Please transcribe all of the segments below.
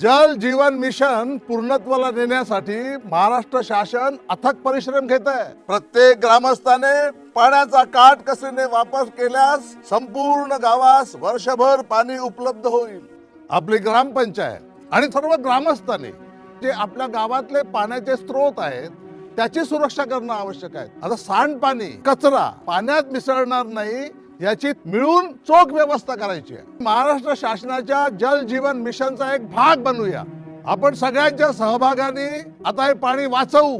जल जीवन मिशन पूर्णत्वाला नेण्यासाठी महाराष्ट्र शासन अथक परिश्रम घेत आहे. प्रत्येक ग्रामस्थाने पाण्याचा काट कसेने वापर केल्यास संपूर्ण गावास वर्षभर पाणी उपलब्ध होईल. आपली ग्रामपंचायत आणि सर्व ग्रामस्थांनी जे आपल्या गावातले पाण्याचे स्रोत आहेत त्याची सुरक्षा करणं आवश्यक आहे. आता सांडपाणी कचरा पाण्यात मिसळणार नाही याची मिळून चोख व्यवस्था करायची आहे. महाराष्ट्र शासनाच्या जल जीवन मिशनचा एक भाग बनूया आपण सगळ्यांच्या सहभागाने आता हे पाणी वाचवू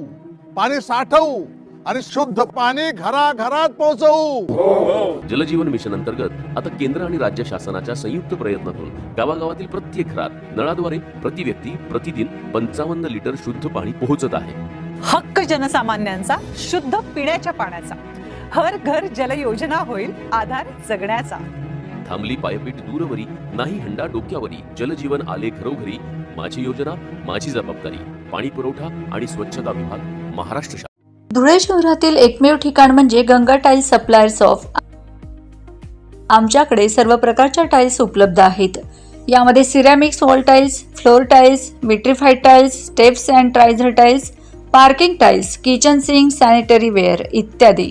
पाणी साठवू आणि शुद्ध पाणी घराघरात पोहोचवू. जलजीवन मिशन अंतर्गत आता केंद्र आणि राज्य शासनाच्या संयुक्त प्रयत्नातून गावागावातील प्रत्येक घरात नळाद्वारे प्रति व्यक्ती प्रतिदिन पंचावन्न लिटर शुद्ध पाणी पोहोचत आहे. हक्क जनसामान्यांचा शुद्ध पिण्याच्या पाण्याचा. हर घर जल योजना होईल आधार जगण्याचा. थांबली पायपीट दूरवरी नाही हंडा डोक्यावरी. जलजीवन आले घरोघरी. माझी योजना माझी जबाबदारी. पाणी पुरवठा आणि स्वच्छता विभाग महाराष्ट्र धुळे शहरातील एकमेव ठिकाण म्हणजे गंगा टाईल्स सप्लायर्स ऑफ आमच्याकडे सर्व प्रकारच्या टाईल्स उपलब्ध आहेत. यामध्ये ceramics wall tiles floor tiles vitrified tiles steps and riser tiles parking tiles kitchen sink sanitary ware इत्यादी.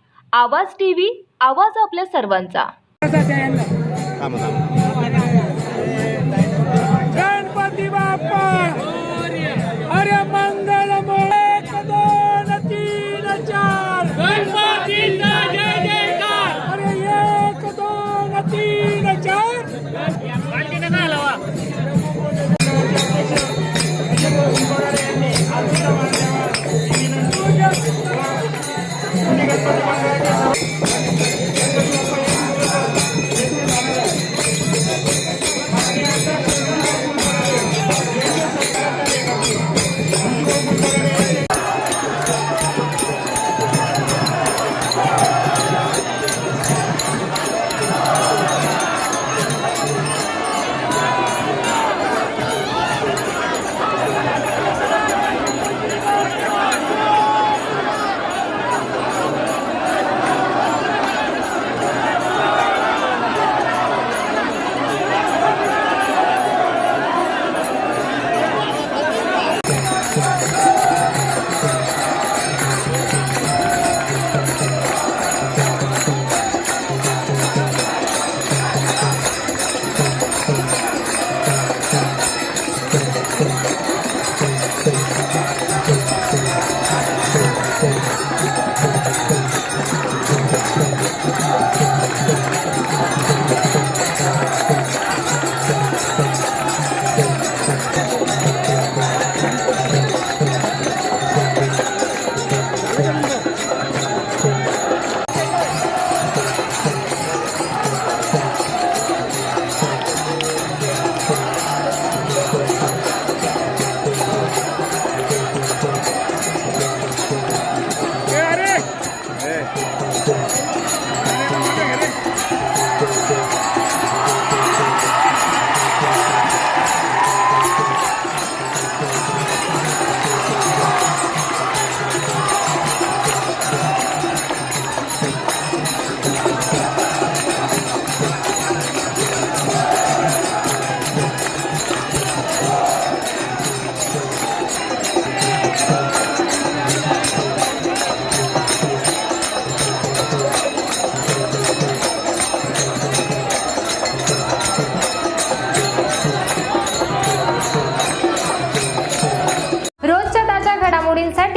Awaaz TV आवाज आपल्या सर्वांचा. गणपती बाप्पा!